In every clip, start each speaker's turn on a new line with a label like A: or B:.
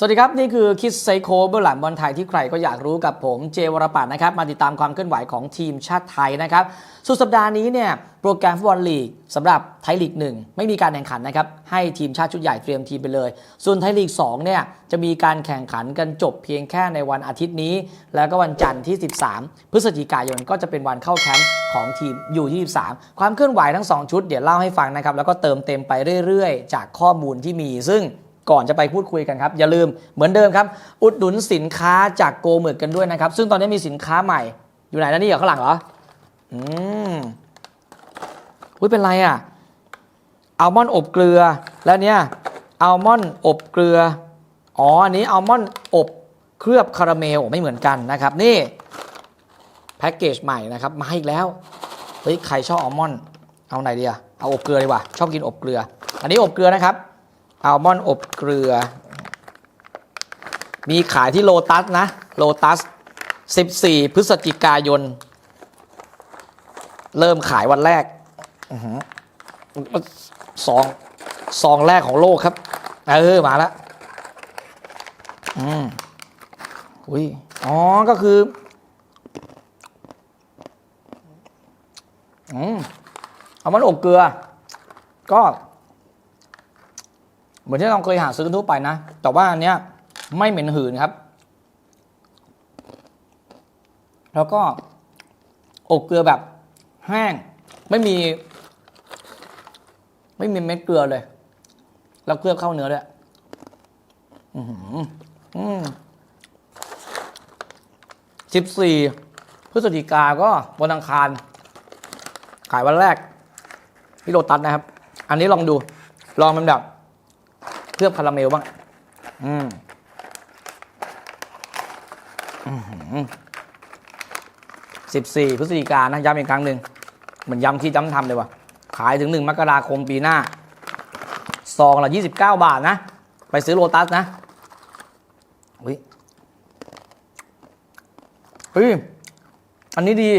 A: สวัสดีครับ นี่คือคิดไซโคเบื้องหลังบอลไทยที่ใครก็อยากรู้กับผมเจวรปัตน์นะครับ มาติดตามความเคลื่อนไหวของทีมชาติไทยนะครับ สุดสัปดาห์นี้เนี่ยโปรแกรมฟุตบอลลีกสำหรับไทยลีกหนึ่งไม่มีการแข่งขันนะครับ ให้ทีมชาติชุดใหญ่เตรียมทีมไปเลย ส่วนไทยลีก2เนี่ยจะมีการแข่งขันกันจบเพียงแค่ในวันอาทิตย์นี้ แล้วก็วันจันทร์ที่ 13 พฤศจิกายนก็จะเป็นวันเข้าแคมป์ของทีมอยู่ที่13ความเคลื่อนไหวทั้ง 2 ชุดเดี๋ยวเล่าให้ฟังนะครับแล้วก็เติมเต็มไปเรื่อยๆ จากข้อมูลที่มีซึ่ง ก่อนจะไปพูดคุยกันครับ อย่าลืมเหมือนเดิมครับ อุดหนุนสินค้าจากโกหมึกกันด้วยนะครับ ซึ่งตอนนี้มีสินค้าใหม่อยู่ไหนแล้วนี่เหรอข้างหลังเหรอ อืมอุ้ยเป็นไรอะอัลมอนด์อบเกลือแล้วเนี่ยอัลมอนด์อบเกลือ อ๋อ อันนี้อัลมอนด์อบเคลือบคาราเมลไม่เหมือนกันนะครับ นี่แพ็กเกจใหม่นะครับ มาอีกแล้ว เฮ้ย ใครชอบอัลมอนด์เอาไหนดีอะเอาอบเกลือดีกว่า ชอบกินอบเกลือ อันนี้อบเกลือนะครับ อัลมอนด์อบเกลือ มีขายที่โลตัสนะ โลตัส 14 พฤศจิกายน เริ่มขายวันแรกอื้อหือซองซองแรกของโลกครับ เออ มาแล้วอืมอุ้ยอ๋อ ก็คืออืมเอามันอบเกลือ ก็ เหมือนที่เราเคยหาซื้อทั่วไปนะ แต่ว่าอันเนี้ยไม่เหม็นหืนครับ แล้วก็อบเกลือแบบแห้ง ไม่มี ไม่มีเม็ดเกลือเลย แล้วเกลือเข้าเนื้อด้วยอือหืออืมสิบสี่พฤศจิกาก็วันอังคาร ขายวันแรกที่โลตัสนะครับ อันนี้ลองดู ลองมันแบบ เคลือบคาราเมลบ้าง อืมสิบสี่พฤศจิกายนนะย้ำอีกครั้งหนึ่งเหมือนย้ำที่ย้ำทำเลยว่ะ ขายถึงหนึ่งมกราคมปีหน้าซองละยี่สิบเก้าบาทนะ ไปซื้อโลตัสนะอุ้ยเฮ้ยอันนี้ดี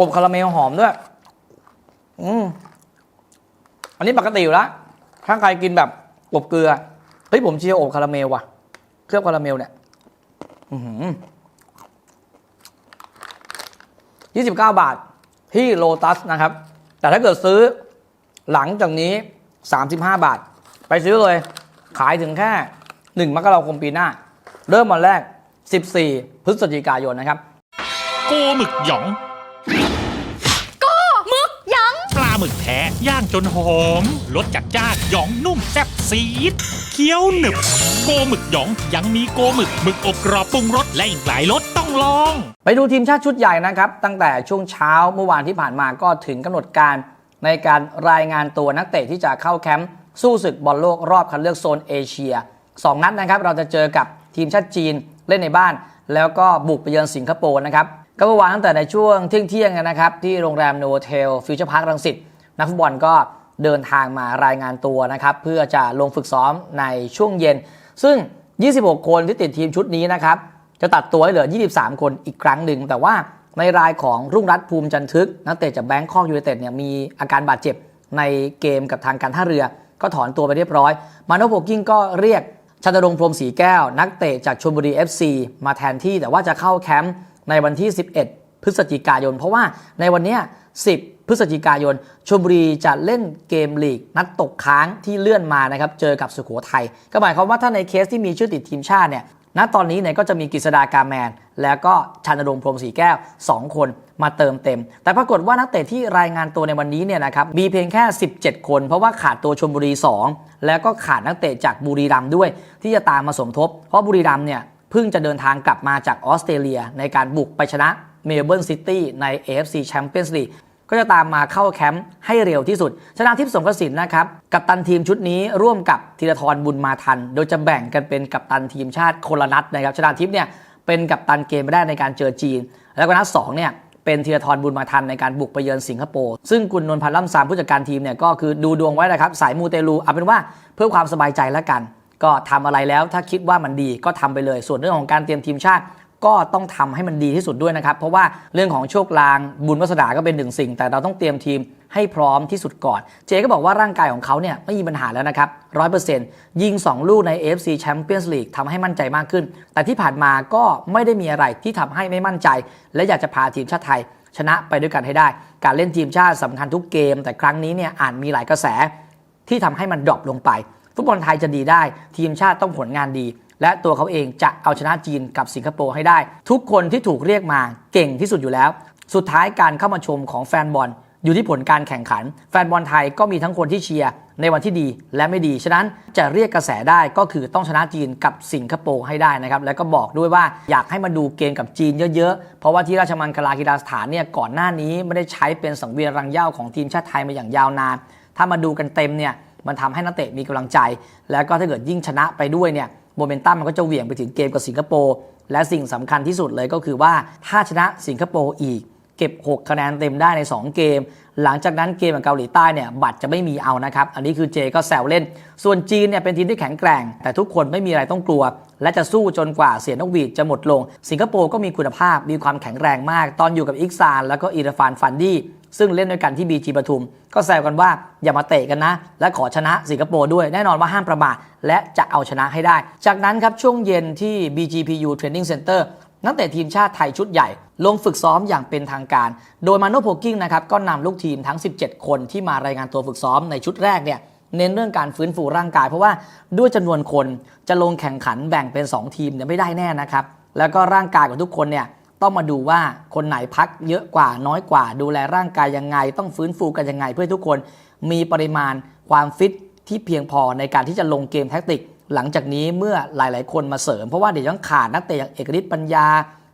A: อบคาราเมลหอมด้วย อืมอันนี้ปกติอยู่แล้ว ถ้าใครกินแบบอ บเกลือเฮ้ยผมเชียร์อบคาราเมลว่ะ เคลือบคาราเมลเนี่ยอือหือยี่สิบเก้าบาทที่โลตัสนะครับ แต่ถ้าเกิดซื้อหลังจากนี้สามสิบห้าบาท ไปซื้อเลย ขายถึงแค่หนึ่งมกราคมปีหน้า เริ่มวันแรก 14 พฤศจิกายนนะครับ
B: โกหมึกหยอง
C: หมึก
B: แท้ ย่างจนหอมรสจัดจ้านหยองนุ่มแซ่บซีดเคี้ยวหนึบ โกหมึกหยองยังมีโกหมึกหมึกอบกรอบปรุงรสและอีกหลายรสต้องลอง
A: ไปดูทีมชาติชุดใหญ่นะครับ ตั้งแต่ช่วงเช้าเมื่อวานที่ผ่านมาก็ถึงกำหนดการ ในการรายงานตัวนักเตะที่จะเข้าแคมป์สู้ศึกบอลโลกรอบคัดเลือกโซนเอเชีย2นัดนะครับเราจะเจอกับทีมชาติจีนเล่นในบ้าน แล้วก็บุกไปเยือนสิงคโปร์นะครับ ก็เมื่อวานตั้งแต่ในช่วงเที่ยงๆนะครับ ที่โรงแรมโนเทลฟิวเจอร์พาร์ครังสิตนักฟุตบอลก็เดินทางมารายงานตัวนะครับ เพื่อจะลงฝึกซ้อมในช่วงเย็น ซึ่ง 26 คนที่ติดทีมชุดนี้นะครับ จะตัดตัวให้เหลือ 23 คนอีกครั้งหนึ่ง แต่ว่าในรายของรุ่งรัตภูมิจันทึก นักเตะจากแบงคอกยูไนเต็ดเนี่ยมีอาการบาดเจ็บในเกมกับทางการท่าเรือ ก็ถอนตัวไปเรียบร้อย มาโนโพกิ้งก็เรียกชันรงพรมศรีแก้ว นักเตะจากชลบุรี FC มาแทนที่แต่ว่าจะเข้าแคมป์ ในวันที่ 11 พฤศจิกายน เพราะว่าในวันนี้ 10 พฤศจิกายนชลบุรีจะเล่นเกมลีก นัดตกค้างที่เลื่อนมานะครับเจอกับสุโขทัยก็หมายความว่าถ้าในเคสที่มีชื่อติดทีมชาติเนี่ยณตอนนี้เนี่ยก็จะมีกฤษดากาแมน แล้วก็ชานรงพรมศรีแก้ว 2 คนมาเติมเต็ม แต่ปรากฏว่านักเตะที่รายงานตัวในวันนี้เนี่ยนะครับมีเพียงแค่ 17 คน เพราะว่าขาดตัวชมบุรี 2 แล้วก็ขาดนักเตะจากบุรีรัมย์ด้วย ที่จะตามมาสมทบ เพราะบุรีรัมย์เนี่ย เพิ่งจะเดินทางกลับมาจากออสเตรเลีย ในการบุกไปชนะเมลเบิร์นซิตี้ใน AFC Champions League ก็จะตามมาเข้าแคมป์ให้เร็วที่สุด ชนะทิพย์สงกระสินนะครับ กับตันทีมชุดนี้ร่วมกับธีรทรบุญมาทัน โดยจะแบ่งกันเป็นกัปตันทีมชาติคนละนัดนะครับ ชนะทิพย์เนี่ยเป็นกัปตันเกมแรกในการเจอจีน แล้วก็นัดสองเนี่ยเป็นธีรทรบุญมาทันในการบุกไปเยือนสิงคโปร์ ซึ่งคุณนนพันธ์ล่ำซามผู้จัดการทีมเนี่ยก็คือดูดวงไว้นะครับสายมูเตลูเอาเป็นว่าเพื่อความสบายใจแล้วกัน ก็ทำอะไรแล้วถ้าคิดว่ามันดีก็ทำไปเลย ส่วนเรื่องของการเตรียมทีมชาติ ก็ต้องทำให้มันดีที่สุดด้วยนะครับ เพราะว่าเรื่องของโชคลางบุญวาสนาก็เป็นหนึ่งสิ่ง แต่เราต้องเตรียมทีมให้พร้อมที่สุดก่อน เจก็บอกว่าร่างกายของเขาเนี่ยไม่มีปัญหาแล้วนะครับร้อยเปอร์เซ็นต์ยิง 2 ลูกใน AFC Champions League ทำให้มั่นใจมากขึ้น แต่ที่ผ่านมาก็ไม่ได้มีอะไรที่ทำให้ไม่มั่นใจ และอยากจะพาทีมชาติไทย ชนะไปด้วยกันให้ได้ การเล่นทีมชาติสำคัญทุกเกม แต่ครั้งนี้เนี่ยอ่านมีหลายกระแสที่ทำให้มันดรอปลงไป ฟุตบอลไทยจะดีได้ ทีมชาติต้องผลงานดี และตัวเขาเองจะเอาชนะจีนกับสิงคโปร์ให้ได้ ทุกคนที่ถูกเรียกมาเก่งที่สุดอยู่แล้ว สุดท้ายการเข้ามาชมของแฟนบอล อยู่ที่ผลการแข่งขัน แฟนบอลไทยก็มีทั้งคนที่เชียร์ในวันที่ดีและไม่ดี ฉะนั้นจะเรียกกระแสได้ก็คือต้องชนะจีนกับสิงคโปร์ให้ได้นะครับ แล้วก็บอกด้วยว่าอยากให้มาดูเกมกับจีนเยอะๆ เพราะว่าที่ราชมังคลากีฬาสถานเนี่ยก่อนหน้านี้ไม่ได้ใช้เป็นสังเวียนรังเย้าของทีมชาติไทยมาอย่างยาวนาน ถ้ามาดูกันเต็มเนี่ย มันทำให้นักเตะมีกำลังใจ แล้วก็ถ้าเกิดยิ่งชนะไปด้วยเนี่ยโมเมนตัมมันก็จะเหวี่ยงไปถึงเกมกับสิงคโปร์และสิ่งสำคัญที่สุดเลยก็คือว่าถ้าชนะสิงคโปร์อีก เก็บ 6 คะแนนเต็มได้ใน 2 เกม หลังจากนั้นเกมกับเกาหลีใต้เนี่ยบัตรจะไม่มีเอานะครับ อันนี้คือเจก็แซวเล่น ส่วนจีนเนี่ยเป็นทีมที่แข็งแกร่ง แต่ทุกคนไม่มีอะไรต้องกลัว และจะสู้จนกว่าเสียนกหวีดจะหมดลง สิงคโปร์ก็มีคุณภาพมีความแข็งแรงมาก ตอนอยู่กับอิกซานแล้วก็อีราฟานฟันดี้ซึ่งเล่นด้วยกันที่บีจีปทุม ก็แซวกันว่าอย่ามาเตะกันนะ และขอชนะสิงคโปร์ด้วยแน่นอนว่าห้ามประมาทและจะเอาชนะให้ได้ จากนั้นครับช่วงเย็นที่ BGPU Training Center นักเตะทีมชาติไทยชุดใหญ่ ลงฝึกซ้อมอย่างเป็นทางการ โดยมาโนโพกิ้งนะครับก็นำลูกทีมทั้ง 17 คนที่มารายงานตัวฝึกซ้อมในชุดแรกเนี่ยเน้นเรื่องการฟื้นฟูร่างกาย เพราะว่าด้วยจำนวนคนจะลงแข่งขันแบ่งเป็น 2 ทีมเนี่ยไม่ได้แน่นะครับแล้วก็ร่างกายของทุกคนเนี่ย ต้องมาดูว่าคนไหนพักเยอะกว่าน้อยกว่า ดูแลร่างกายยังไง ต้องฟื้นฟูกันยังไง เพื่อทุกคนมีปริมาณความฟิตที่เพียงพอในการที่จะลงเกมแท็กติก หลังจากนี้เมื่อหลาย ๆ คนมาเสริมเพราะว่าเดี๋ยวต้องขาดนักเตะอย่างเอกฤทธิ์ปัญญา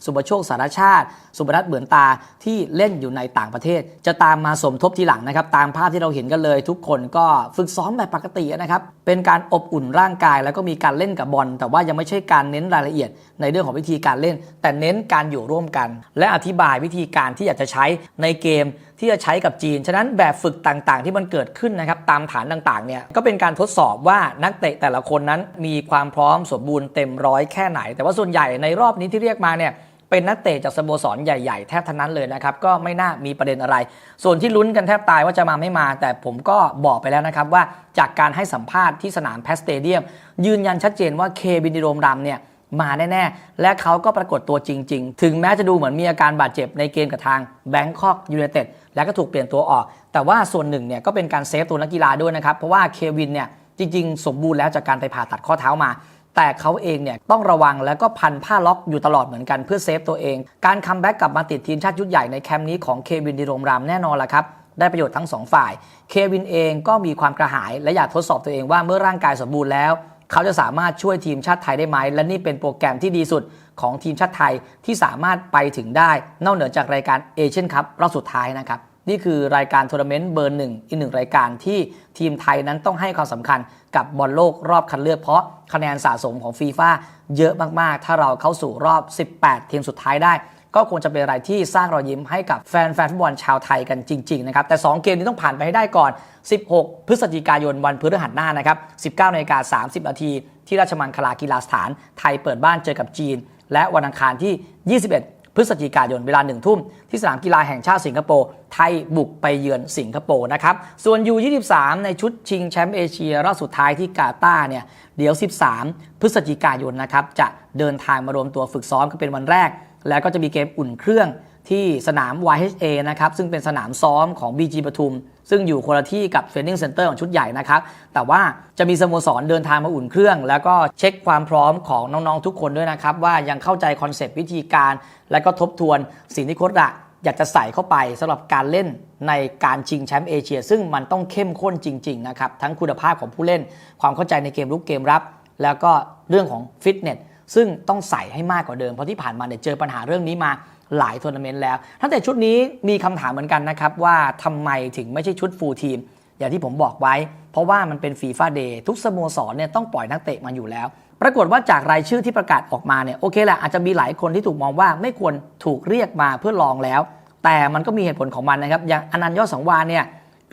A: สุประโชคสารชาติ สุบรัตน์เหมือนตาที่เล่นอยู่ในต่างประเทศ จะตามมาสมทบทีหลังนะครับ ตามภาพที่เราเห็นกันเลย ทุกคนก็ฝึกซ้อมแบบปกตินะครับ เป็นการอบอุ่นร่างกาย แล้วก็มีการเล่นกับบอล แต่ว่ายังไม่ใช่การเน้นรายละเอียด ในเรื่องของวิธีการเล่น แต่เน้นการอยู่ร่วมกัน และอธิบายวิธีการที่อยากจะใช้ในเกมที่จะใช้กับจีน ฉะนั้นแบบฝึกต่างๆ ที่มันเกิดขึ้นนะครับตามฐานต่างๆเนี่ยก็เป็นการทดสอบว่านักเตะแต่ละคนนั้นมีความพร้อมสมบูรณ์เต็มร้อยแค่ไหน แต่ว่าส่วนใหญ่ในรอบนี้ที่เรียกมาเนี่ย เป็นนักเตะจากสโมสรใหญ่ ๆ แทบทั้งนั้นเลยนะครับก็ไม่น่ามีประเด็นอะไร ส่วนที่ลุ้นกันแทบตายว่าจะมาไม่มา แต่ผมก็บอกไปแล้วนะครับว่าจากการให้สัมภาษณ์ที่สนามแพสเตเดียม ยืนยันชัดเจนว่าเคบินดิโรมรำเนี่ยมาแน่ๆ และเขาก็ปรากฏตัวจริง ๆ ถึงแม้จะดูเหมือนมีอาการบาดเจ็บในเกมกับทางแบงคอกยู n i เต็ดแล้วก็ถูกเปลี่ยนตัวออก แต่ว่าส่วนหนึ่งเนี่ยก็เป็นการเซฟตัวนักกีฬาด้วยนะครับ เพราะว่าเควินเนี่ยจริง ๆ สมบูรณ์แล้วจากการไปผ่าตัดข้อเท้ามา แต่เขาเองเนี่ยต้องระวังแล้วก็พันผ้าล็อกอยู่ตลอดเหมือนกันเพื่อเซฟตัวเอง การคัมแบ็กกลับมาติดทีมชาติชุดใหญ่ในแคมป์นี้ของเควินดิโรมรามแน่นอนละครับได้ประโยชน์ทั้งสองฝ่าย เควินเองก็มีความกระหาย และอยากทดสอบตัวเองว่าเมื่อร่างกายสมบูรณ์แล้ว เขาจะสามารถช่วยทีมชาติไทยได้ไหม และนี่เป็นโปรแกรมที่ดีสุดของทีมชาติไทยที่สามารถไปถึงได้ นอกเหนือจากรายการเอเชียนคัพรอบสุดท้ายนะครับ นี่คือรายการทัวร์นาเมนต์เบอร์หนึ่งอีกหนึ่งรายการที่ทีมไทยนั้นต้องให้ความสำคัญกับบอลโลกรอบคัดเลือกเพราะคะแนนสะสมของฟีฟ่าเยอะมากๆ ถ้าเราเข้าสู่รอบ 18 ทีมสุดท้ายได้ ก็คงจะเป็นอะไรที่สร้างรอยยิ้มให้กับแฟนแฟนฟุตบอลชาวไทยกันจริงๆนะครับแต่ 2 เกมนี้ต้องผ่านไปให้ได้ก่อน 16 พฤศจิกายนวันพฤหัสหน้านะครับ 19นาฬิกา30 นาทีที่ราชมังคลากีฬาสถาน ไทยเปิดบ้านเจอกับจีน และวันอังคารที่ 21 พฤศจิกายนเวลาหนึ่งทุ่มที่สนามกีฬาแห่งชาติสิงคโปร์ไทยบุกไปเยือนสิงคโปร์นะครับ ส่วน U23 ในชุดชิงแชมป์เอเชียรอบสุดท้ายที่กาตาร์เนี่ยเดี๋ยว 13 พฤศจิกายนนะครับจะเดินทางมารวมตัวฝึกซ้อมก็เป็นวันแรก แล้วก็จะมีเกมอุ่นเครื่อง ที่สนาม YHA นะครับซึ่งเป็นสนามซ้อมของ BG ปทุม ซึ่งอยู่คนละที่กับเทรนนิ่งเซ็นเตอร์ของชุดใหญ่นะครับ แต่ว่าจะมีสโมสรเดินทางมาอุ่นเครื่อง แล้วก็เช็คความพร้อมของน้องๆทุกคนด้วยนะครับ ว่ายังเข้าใจคอนเซปต์วิธีการ และก็ทบทวนสิ่งที่โค้ชระอยากจะใส่เข้าไปสำหรับการเล่นในการชิงแชมป์เอเชีย ซึ่งมันต้องเข้มข้นจริงๆนะครับทั้งคุณภาพของผู้เล่น ความเข้าใจในเกมรุกเกมรับ แล้วก็เรื่องของฟิตเนสซึ่งต้องใส่ให้มากกว่าเดิมเพราะที่ผ่านมาเนี่ยเจอปัญหาเรื่องนี้มา หลายทัวร์นาเมนต์แล้วตั้งแต่ชุดนี้มีคำถามเหมือนกันนะครับว่าทำไมถึงไม่ใช่ชุดฟูลทีมอย่างที่ผมบอกไว้ เพราะว่ามันเป็นฟีฟ่าเดย์ทุกสโมสรเนี่ยต้องปล่อยนักเตะมาอยู่แล้ว ปรากฏว่าจากรายชื่อที่ประกาศออกมาเนี่ยโอเคแหละอาจจะมีหลายคนที่ถูกมองว่าไม่ควรถูกเรียกมาเพื่อลองแล้ว แต่มันก็มีเหตุผลของมันนะครับอย่างอนันต์ยอดสังวานเนี่ย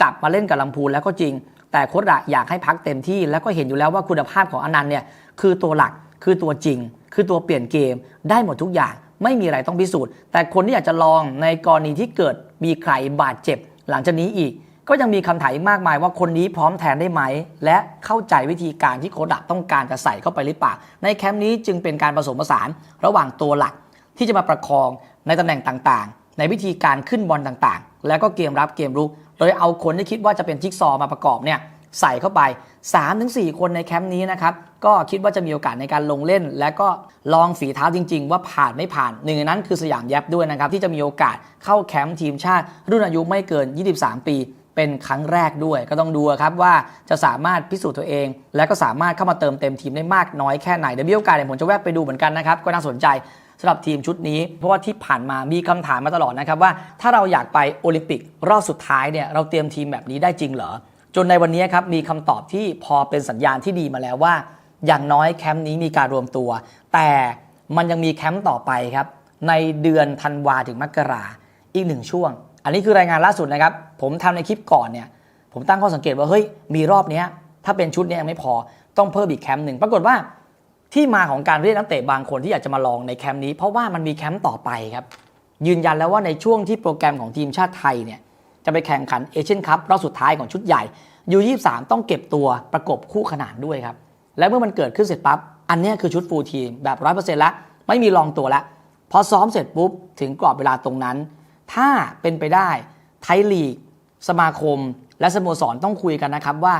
A: กลับมาเล่นกับลำพูนแล้วก็จริง แต่โค้ชระอยากให้พักเต็มที่แล้วก็เห็นอยู่แล้วว่าคุณภาพของอนันต์เนี่ยคือตัวหลักคือตัวจริง คือตัวเปลี่ยนเกมได้หมดทุกอย่าง ไม่มีอะไรต้องพิสูจน์ แต่คนที่อยากจะลองในกรณีที่เกิดมีใครบาดเจ็บ หลังจากนี้อีก ก็ยังมีคำถามอีกมากมายว่าคนนี้พร้อมแทนได้ไหม และเข้าใจวิธีการที่โค้ดะต้องการจะใส่เข้าไปหรือเปล่า ในแคมป์นี้จึงเป็นการผสมผสานระหว่างตัวหลักที่จะมาประคองในตำแหน่งต่างๆ ในวิธีการขึ้นบอลต่างๆ แล้วก็เกมรับเกมรุก โดยเอาคนที่คิดว่าจะเป็นจิ๊กซอว์มาประกอบเนี่ย ใส่เข้าไป 3-4 คนในแคมป์นี้นะครับ ก็คิดว่าจะมีโอกาสในการลงเล่น และก็ลองฝีเท้าจริง ๆ ว่าผ่านไม่ผ่านหนึ่งในนั้นคือสยามแยบด้วยนะครับ ที่จะมีโอกาสเข้าแคมป์ทีมชาติ รุ่นอายุไม่เกิน 23 ปี เป็นครั้งแรกด้วยก็ต้องดูครับว่าจะสามารถพิสูจน์ตัวเอง และก็สามารถเข้ามาเติมเต็มทีมได้มากน้อยแค่ไหนเดี๋ยวมีโอกาสเดี๋ยวผมจะแวะไปดูเหมือนกันนะครับก็น่าสนใจสำหรับทีมชุดนี้ เพราะว่าที่ผ่านมามีคำถามมาตลอดนะครับว่า ถ้าเราอยากไปโอลิมปิกรอบสุดท้ายเนี่ยเราเตรียมทีมแบบนี้ได้จริงเหรอ จนในวันนี้ครับมีคำตอบที่พอเป็นสัญญาณที่ดีมาแล้วว่า อย่างน้อยแคมป์นี้มีการรวมตัว แต่มันยังมีแคมป์ต่อไปครับ ในเดือนธันวาถึงมกราอีกหนึ่งช่วง อันนี้คือรายงานล่าสุดนะครับ ผมทำในคลิปก่อนเนี่ย ผมตั้งข้อสังเกตว่าเฮ้ยมีรอบนี้ถ้าเป็นชุดนี้ยังไม่พอต้องเพิ่มอีกแคมป์หนึ่งปรากฏว่าที่มาของการเรียกนักเตะบางคนที่อยากจะมาลองในแคมป์นี้ เพราะว่ามันมีแคมป์ต่อไปครับยืนยันแล้วว่าในช่วงที่โปรแกรมของทีมชาติไทยเนี่ย จะไปแข่งขันเอเชียนคัพรอบสุดท้ายของชุดใหญ่ยู23ต้องเก็บตัวประกบคู่ขนานด้วยครับ และเมื่อมันเกิดขึ้นเสร็จปั๊บ อันนี้คือชุดฟูลทีมแบบ100%แล้วไม่มีลองตัวแล้วพอซ้อมเสร็จปุ๊บ ถึงกรอบเวลาตรงนั้น ถ้าเป็นไปได้ไทยลีก สมาคม และสโมสรต้องคุยกันนะครับว่า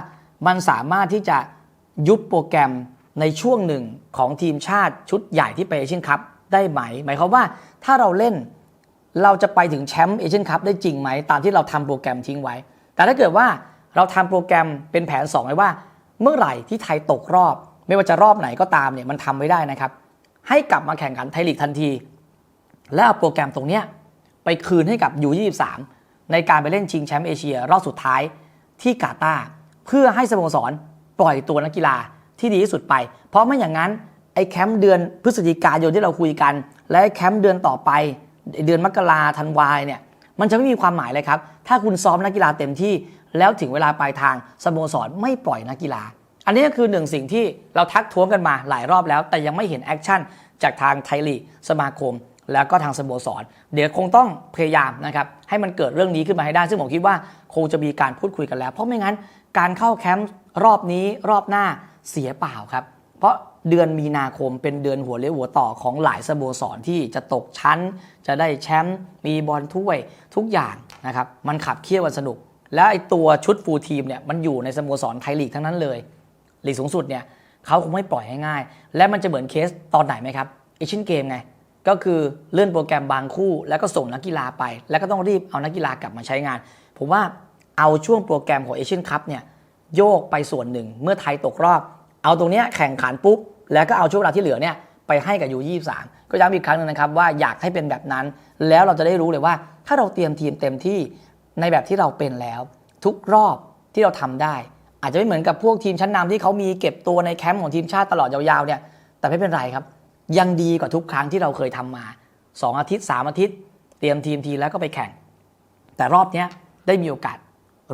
A: มันสามารถที่จะยุบโปรแกรมในช่วงหนึ่งของทีมชาติชุดใหญ่ที่ไปเอเชียนคัพได้ไหม หมายความว่าถ้าเราเล่น เราจะไปถึงแชมป์เอเชียนคัพได้จริงไหม ตามที่เราทำโปรแกรมทิ้งไว้ แต่ถ้าเกิดว่าเราทำโปรแกรมเป็นแผน 2 ไว้ว่า เมื่อไหร่ที่ไทยตกรอบ ไม่ว่าจะรอบไหนก็ตามเนี่ยมันทำไม่ได้นะครับ ให้กลับมาแข่งขันไทยลีกทันที และเอาโปรแกรมตรงเนี้ยไปคืนให้กับ U23 ในการไปเล่นชิงแชมป์เอเชียรอบสุดท้ายที่กาตาร์เพื่อให้สโมสรปล่อยตัวนักกีฬาที่ดีที่สุดไป เพราะไม่อย่างนั้นไอ้แคมป์เดือนพฤศจิกายนที่เราคุยกัน และแคมป์เดือนต่อไป เดือนมกราธันวาเนี่ยมันจะไม่มีความหมายเลยครับ ถ้าคุณซ้อมนักกีฬาเต็มที่ แล้วถึงเวลาปลายทางสโมสรไม่ปล่อยนักกีฬา อันนี้ก็คือหนึ่งสิ่งที่เราทักท้วงกันมาหลายรอบแล้ว แต่ยังไม่เห็นแอคชั่นจากทางไทยลีกสมาคม แล้วก็ทางสโมสร เดี๋ยวคงต้องพยายามนะครับให้มันเกิดเรื่องนี้ขึ้นมาให้ได้ ซึ่งผมคิดว่าคงจะมีการพูดคุยกันแล้ว เพราะไม่งั้นการเข้าแคมป์รอบนี้รอบหน้าเสียเปล่าครับ เพราะ เดือนมีนาคมเป็นเดือนหัวเลี้ยวหัวต่อของหลายสโมสรที่จะตกชั้น จะได้แชมป์มีบอลถ้วยทุกอย่างนะครับมันขับเคี่ยวกันสนุก แล้วไอ้ตัวชุดฟูลทีมเนี่ยมันอยู่ในสโมสรไทยลีกทั้งนั้นเลยลีกสูงสุดเนี่ยเขาคงไม่ปล่อยให้ง่าย และมันจะเหมือนเคสตอนไหนไหมครับเอเชียนเกมไงก็คือเลื่อนโปรแกรมบางคู่ แล้วก็ส่งนักกีฬาไป แล้วก็ต้องรีบเอานักกีฬากลับมาใช้งาน ผมว่าเอาช่วงโปรแกรมของเอเชียนคัพเนี่ยโยกไปส่วนหนึ่งเมื่อไทยตกรอบ เอาตรงนี้แข่งขันปุ๊บ แล้วก็เอาช่วงเวลาที่เหลือเนี่ยไปให้กับยู23ก็ย้ำอีกครั้งหนึงนะครับว่าอยากให้เป็นแบบนั้น แล้วเราจะได้รู้เลยว่า ถ้าเราเตรียมทีมเต็มที่ในแบบที่เราเป็นแล้ว ทุกรอบที่เราทำได้ อาจจะไม่เหมือนกับพวกทีมชั้นนำที่เขามีเก็บตัวในแคมป์ของทีมชาติตลอดยาวๆเนี่ยแต่ไม่เป็นไรครับ ยังดีกว่าทุกครั้งที่เราเคยทำมา 2 อาทิตย์ 3 อาทิตย์ เตรียมทีมทีแล้วก็ไปแข่ง แต่รอบนี้ได้มีโอกาส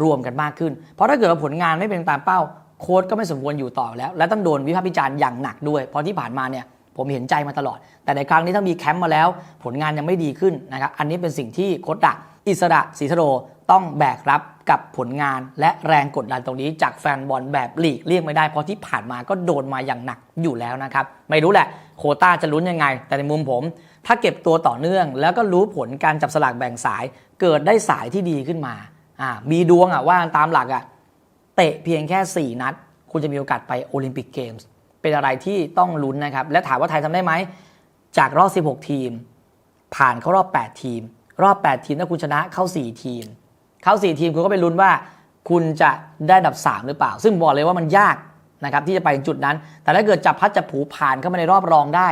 A: รวมกันมากขึ้น เพราะถ้าเกิดผลงานไม่เป็นตามเป้า โค้ชก็ไม่สมควรอยู่ต่อแล้ว และต้องโดนวิพากษ์วิจารณ์อย่างหนักด้วย เพราะที่ผ่านมาเนี่ยผมเห็นใจมาตลอด แต่ในครั้งนี้ถ้ามีแคมป์มาแล้ว ผลงานยังไม่ดีขึ้นนะครับ อันนี้เป็นสิ่งที่โค้ชดะอิสระศรีสโรต้องแบกรับกับผลงานและแรงกดดันตรงนี้ จากแฟนบอลแบบหลีกเลี่ยงไม่ได้ เพราะที่ผ่านมาก็โดนมาอย่างหนักอยู่แล้วนะครับ ไม่รู้แหละโคต้าจะลุ้นยังไง แต่ในมุมผม ถ้าเก็บตัวต่อเนื่อง แล้วก็รู้ผลการจับสลากแบ่งสาย เกิดได้สายที่ดีขึ้นมาอ่ามีดวงอะว่าตามหลักอะ เตะเพียงแค่ 4 นัด คุณจะมีโอกาสไปโอลิมปิกเกมส์เป็นอะไรที่ต้องลุ้นนะครับ และถามว่าไทยทำได้ไหม จากรอบ 16 ทีม ผ่านเข้ารอบ 8 ทีม รอบ 8 ทีมถ้าคุณชนะเข้า 4 ทีม เข้า 4 ทีมคุณก็ไปลุ้นว่า คุณจะได้อันดับ 3 หรือเปล่า ซึ่งบอกเลยว่ามันยากนะครับที่จะไปถึงจุดนั้น แต่ถ้าเกิดจับพัดจับผูผ่านเข้ามาในรอบรองได้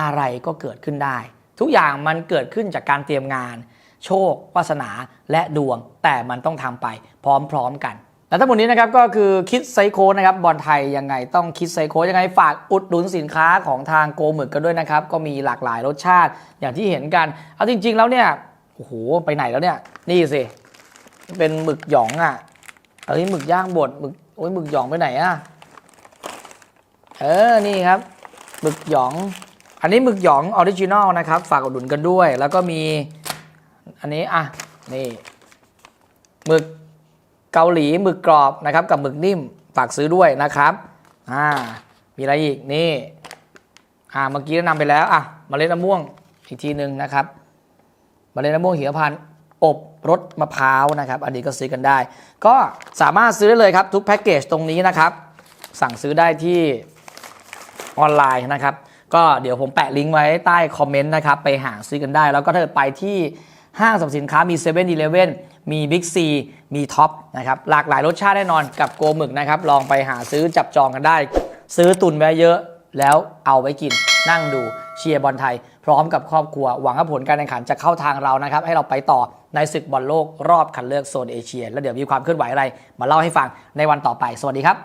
A: อะไรก็เกิดขึ้นได้ ทุกอย่างมันเกิดขึ้นจากการเตรียมงาน โชควาสนาและดวง แต่มันต้องทำไปพร้อมๆกัน และทั้งหมดนี้นะครับก็คือคิดไซโค้นะครับบอลไทยยังไงต้องคิดไซโค้ยังไงฝากอุดหนุนสินค้าของทางโกหมึกกันด้วยนะครับ ก็มีหลากหลายรสชาติอย่างที่เห็นกัน เอาจริง ๆ แล้วเนี่ยโอ้โหไปไหนแล้วเนี่ยนี่สิเป็นหมึกหยองอะเอ้ยหมึกย่างบดหมึกโอ้ยหมึกหยองไปไหนอะเออนี่ครับหมึกหยอง อันนี้หมึกหยองออริจินอลนะครับ ฝากอุดหนุนกันด้วย แล้วก็มี อันนี้อะนี่หมึก เกาหลีหมึกกรอบนะครับกับหมึกนิ่มฝากซื้อด้วยนะครับอ่ามีอะไรอีกนี่อ่าเมื่อกี้แนะนำไปแล้วอะเมล็ดมะม่วงอีกทีหนึ่งนะครับมเมล็ดมะม่วงหิมพานต์อบรสมะพร้าวนะครับ อันนี้ก็ซื้อกันได้ ก็สามารถซื้อได้เลยครับ ทุกแพ็กเกจตรงนี้นะครับ สั่งซื้อได้ที่ออนไลน์นะครับ ก็เดี๋ยวผมแปะลิงก์ไว้ใต้คอมเมนต์นะครับ ไปหาซื้อกันได้ แล้วก็ถ้าเกิดไปที่ห้างสรรพสินค้ามี7 e เ e ่ e อ มีบิ๊กซีมีท็อปนะครับหลากหลายรสชาติแน่นอนกับโกหมึกนะครับลองไปหาซื้อจับจองกันได้ ซื้อตุนไว้เยอะแล้วเอาไว้กิน นั่งดูเชียร์บอลไทย พร้อมกับครอบครัวหวังว่าผลการแข่งขันจะเข้าทางเรานะครับ ให้เราไปต่อในศึกบอลโลกรอบคัดเลือกโซนเอเชีย แล้วเดี๋ยวมีความเคลื่อนไหวอะไร มาเล่าให้ฟังในวันต่อไป สวัสดีครับ